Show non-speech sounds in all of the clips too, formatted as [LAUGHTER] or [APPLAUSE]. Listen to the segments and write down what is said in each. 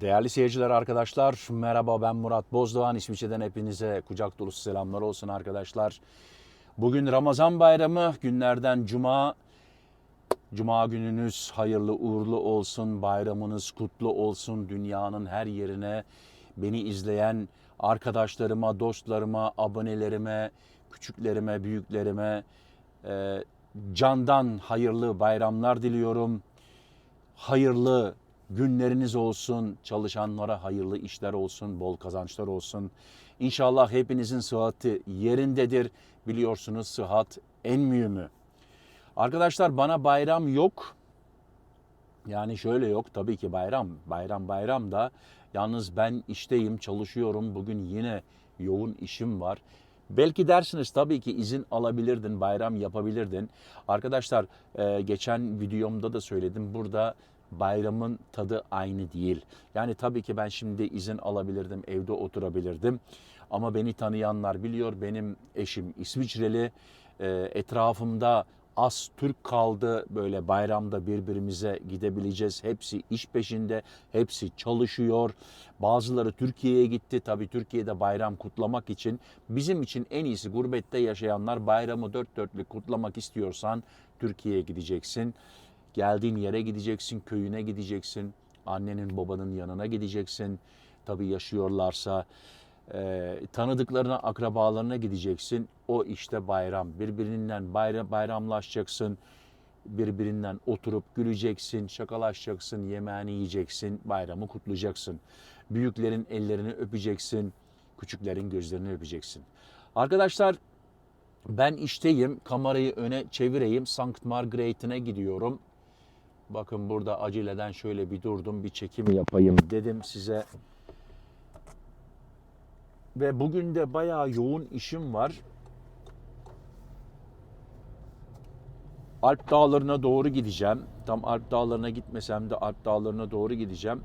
Değerli seyirciler arkadaşlar merhaba ben Murat Bozdoğan İsviçre'den hepinize kucak dolusu selamlar olsun arkadaşlar. Bugün Ramazan bayramı günlerden cuma. Cuma gününüz hayırlı uğurlu olsun, bayramınız kutlu olsun. Dünyanın her yerine beni izleyen arkadaşlarıma, dostlarıma, abonelerime, küçüklerime, büyüklerime e, candan hayırlı bayramlar diliyorum. Hayırlı günleriniz olsun, çalışanlara hayırlı işler olsun, bol kazançlar olsun. İnşallah hepinizin sıhhati yerindedir. Biliyorsunuz sıhhat en mühimi. Arkadaşlar bana bayram yok. Yani şöyle yok tabii ki bayram. Bayram bayram da yalnız ben işteyim, çalışıyorum. Bugün yine yoğun işim var. Belki dersiniz tabii ki izin alabilirdin, bayram yapabilirdin. Arkadaşlar geçen videomda da söyledim. Burada bayramın tadı aynı değil. Yani tabii ki ben şimdi izin alabilirdim, evde oturabilirdim. Ama beni tanıyanlar biliyor. Benim eşim İsviçreli. E, etrafımda az Türk kaldı böyle bayramda birbirimize gidebileceğiz. Hepsi iş peşinde, hepsi çalışıyor. Bazıları Türkiye'ye gitti. Tabii Türkiye'de bayram kutlamak için bizim için en iyisi gurbette yaşayanlar bayramı dört dörtlük kutlamak istiyorsan Türkiye'ye gideceksin. Geldiğin yere gideceksin, köyüne gideceksin, annenin babanın yanına gideceksin. Tabii yaşıyorlarsa e, tanıdıklarına, akrabalarına gideceksin. O işte bayram. Birbirinden bayram, bayramlaşacaksın. Birbirinden oturup güleceksin, şakalaşacaksın, yemeğini yiyeceksin, bayramı kutlayacaksın. Büyüklerin ellerini öpeceksin, küçüklerin gözlerini öpeceksin. Arkadaşlar ben işteyim, kamerayı öne çevireyim, Sankt Margrethen'e gidiyorum. Bakın burada aceleden şöyle bir durdum, bir çekim yapayım dedim size. Ve bugün de bayağı yoğun işim var. Alp Dağları'na doğru gideceğim. Tam Alp Dağları'na gitmesem de Alp Dağları'na doğru gideceğim.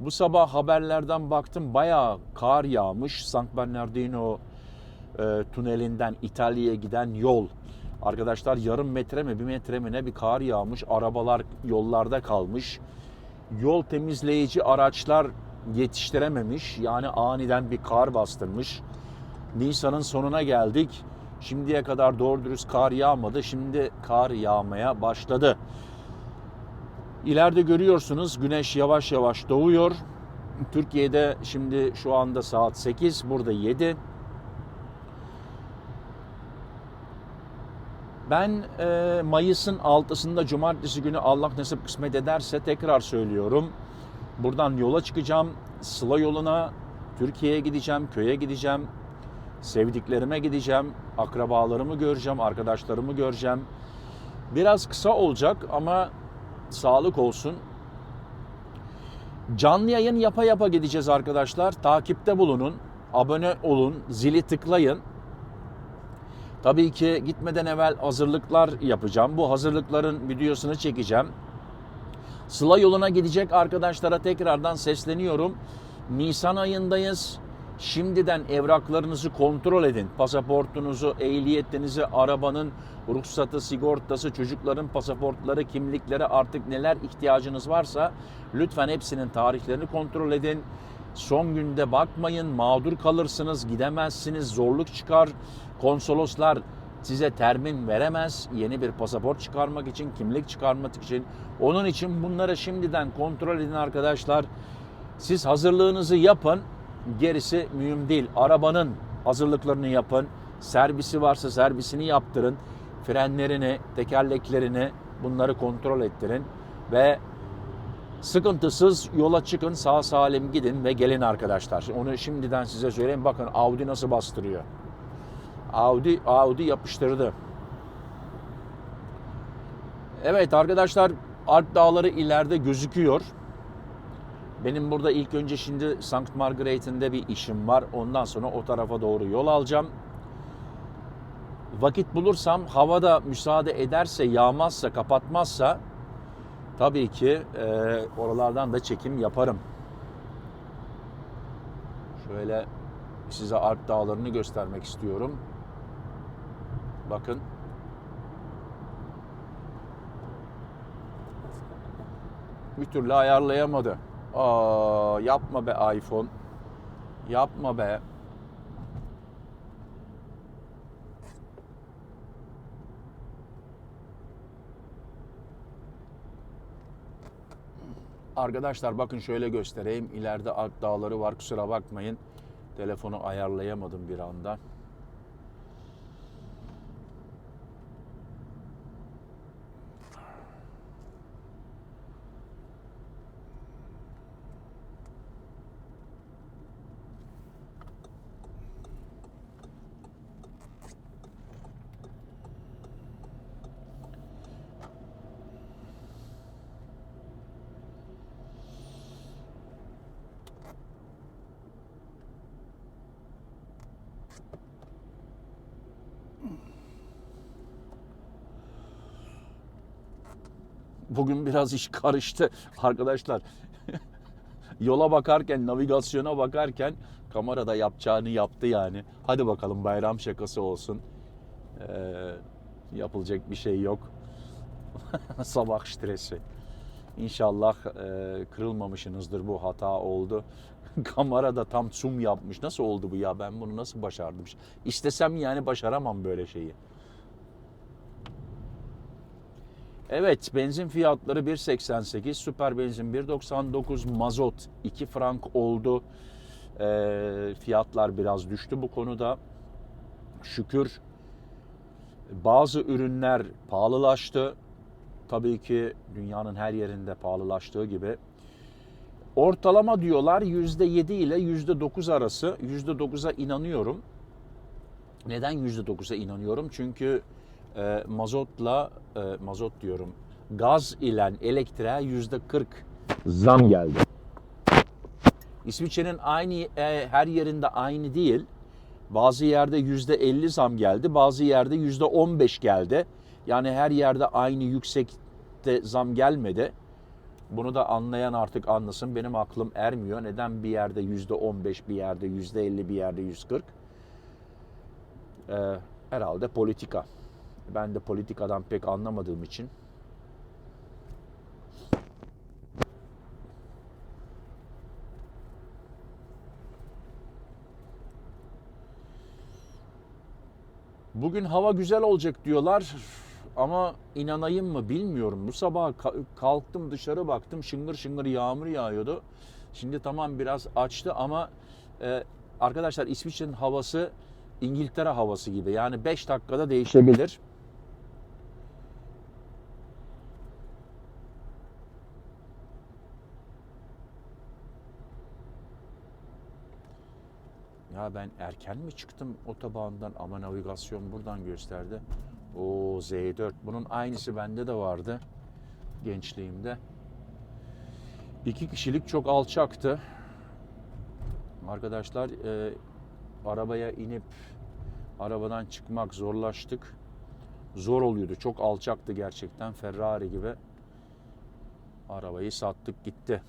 Bu sabah haberlerden baktım bayağı kar yağmış. San Bernardino e, tünelinden İtalya'ya giden yol. Arkadaşlar yarım metre mi bir metre mi ne bir kar yağmış. Arabalar yollarda kalmış. Yol temizleyici araçlar yetiştirememiş. Yani aniden bir kar bastırmış. Nisan'ın sonuna geldik. Şimdiye kadar doğru dürüst kar yağmadı. Şimdi kar yağmaya başladı. İleride görüyorsunuz güneş yavaş yavaş doğuyor. Türkiye'de şimdi şu anda saat 8, burada 7. Ben e, Mayıs'ın 6'sında cumartesi günü Allah nasip kısmet ederse tekrar söylüyorum. Buradan yola çıkacağım. Sıla yoluna Türkiye'ye gideceğim, köye gideceğim. Sevdiklerime gideceğim, akrabalarımı göreceğim, arkadaşlarımı göreceğim. Biraz kısa olacak ama sağlık olsun. Canlı yayın yapa yapa gideceğiz arkadaşlar. Takipte bulunun, abone olun, zili tıklayın. Tabii ki gitmeden evvel hazırlıklar yapacağım. Bu hazırlıkların videosunu çekeceğim. Sıla yoluna gidecek arkadaşlara tekrardan sesleniyorum. Nisan ayındayız. Şimdiden evraklarınızı kontrol edin. Pasaportunuzu, ehliyetinizi, arabanın ruhsatı, sigortası, çocukların pasaportları, kimlikleri artık neler ihtiyacınız varsa lütfen hepsinin tarihlerini kontrol edin. Son günde bakmayın, mağdur kalırsınız, gidemezsiniz, zorluk çıkar. Konsoloslar size termin veremez. Yeni bir pasaport çıkarmak için, kimlik çıkarmak için. Onun için bunları şimdiden kontrol edin arkadaşlar. Siz hazırlığınızı yapın. Gerisi mühim değil. Arabanın hazırlıklarını yapın. Servisi varsa servisini yaptırın. Frenlerini, tekerleklerini bunları kontrol ettirin ve sıkıntısız yola çıkın, sağ salim gidin ve gelin arkadaşlar. Onu şimdiden size söyleyeyim. Bakın Audi nasıl bastırıyor. Audi Audi yapıştırdı. Evet arkadaşlar Alp Dağları ileride gözüküyor. Benim burada ilk önce şimdi Sankt Margrethen'de bir işim var. Ondan sonra o tarafa doğru yol alacağım. Vakit bulursam havada müsaade ederse, yağmazsa, kapatmazsa tabii ki e, oralardan da çekim yaparım. Şöyle size Alp Dağları'nı göstermek istiyorum. Bakın. Bir türlü ayarlayamadı. Aa, yapma be iPhone. Yapma be. Arkadaşlar bakın şöyle göstereyim. İleride Alp dağları var. Kusura bakmayın. Telefonu ayarlayamadım bir anda. Bugün biraz iş karıştı arkadaşlar. [LAUGHS] Yola bakarken, navigasyona bakarken kamerada yapacağını yaptı yani. Hadi bakalım bayram şakası olsun. Ee, yapılacak bir şey yok. [LAUGHS] Sabah stresi. İnşallah e, kırılmamışsınızdır bu hata oldu. [LAUGHS] Kamerada tam zoom yapmış. Nasıl oldu bu ya? Ben bunu nasıl başardım? İstesem yani başaramam böyle şeyi. Evet benzin fiyatları 1.88, süper benzin 1.99, mazot 2 frank oldu. Ee, fiyatlar biraz düştü bu konuda. Şükür bazı ürünler pahalılaştı. Tabii ki dünyanın her yerinde pahalılaştığı gibi. Ortalama diyorlar %7 ile %9 arası. %9'a inanıyorum. Neden %9'a inanıyorum? Çünkü e, mazotla e, mazot diyorum gaz ile elektriğe yüzde 40 zam geldi. İsviçre'nin aynı e, her yerinde aynı değil. Bazı yerde yüzde 50 zam geldi, bazı yerde yüzde 15 geldi. Yani her yerde aynı yüksekte zam gelmedi. Bunu da anlayan artık anlasın. Benim aklım ermiyor. Neden bir yerde yüzde 15, bir yerde yüzde 50, bir yerde 140? Ee, herhalde politika. Ben de politikadan pek anlamadığım için Bugün hava güzel olacak diyorlar ama inanayım mı bilmiyorum. Bu sabah kalktım dışarı baktım şıngır şıngır yağmur yağıyordu. Şimdi tamam biraz açtı ama e, arkadaşlar İsviçre'nin havası İngiltere havası gibi. Yani 5 dakikada değişebilir. Ben erken mi çıktım otobandan ama navigasyon buradan gösterdi. O Z4 bunun aynısı bende de vardı gençliğimde. İki kişilik çok alçaktı. Arkadaşlar e, arabaya inip arabadan çıkmak zorlaştık. Zor oluyordu. Çok alçaktı gerçekten. Ferrari gibi. Arabayı sattık gitti.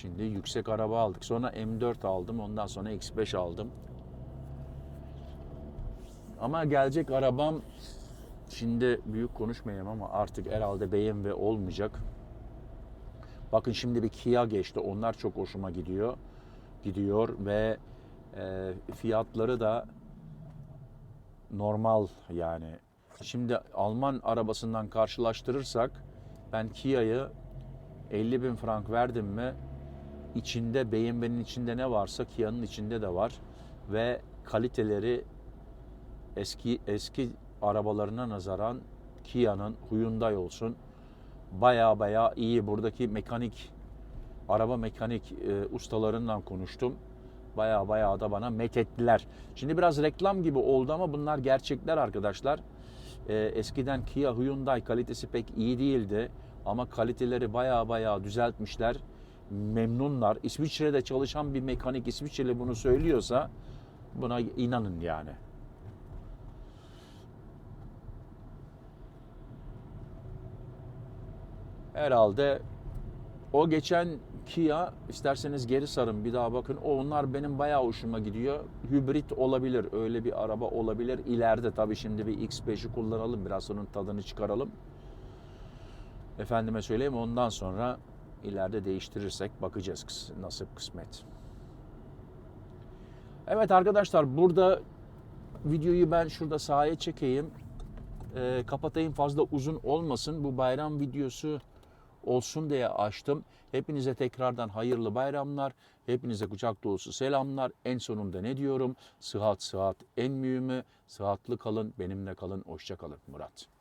Şimdi yüksek araba aldık. Sonra M4 aldım. Ondan sonra X5 aldım. Ama gelecek arabam şimdi büyük konuşmayayım ama artık herhalde BMW olmayacak. Bakın şimdi bir Kia geçti. Onlar çok hoşuma gidiyor. Gidiyor ve e, fiyatları da normal yani. Şimdi Alman arabasından karşılaştırırsak ben Kia'yı 50 bin frank verdim mi içinde BMW'nin içinde ne varsa Kia'nın içinde de var ve kaliteleri eski eski arabalarına nazaran Kia'nın Hyundai olsun baya baya iyi. Buradaki mekanik araba mekanik e, ustalarından konuştum. Baya baya da bana methettiler. Şimdi biraz reklam gibi oldu ama bunlar gerçekler arkadaşlar. E, eskiden Kia Hyundai kalitesi pek iyi değildi ama kaliteleri baya baya düzeltmişler memnunlar. İsviçre'de çalışan bir mekanik İsviçreli bunu söylüyorsa buna inanın yani. Herhalde o geçen Kia isterseniz geri sarın bir daha bakın. O onlar benim bayağı hoşuma gidiyor. Hibrit olabilir. Öyle bir araba olabilir. İleride tabii şimdi bir X5'i kullanalım. Biraz onun tadını çıkaralım. Efendime söyleyeyim ondan sonra ileride değiştirirsek bakacağız nasip kısmet. Evet arkadaşlar burada videoyu ben şurada sahaya çekeyim. Ee, kapatayım fazla uzun olmasın. Bu bayram videosu olsun diye açtım. Hepinize tekrardan hayırlı bayramlar. Hepinize kucak dolusu selamlar. En sonunda ne diyorum? Sıhhat sıhhat en mühimi. Sıhhatlı kalın, benimle kalın. Hoşça kalın Murat.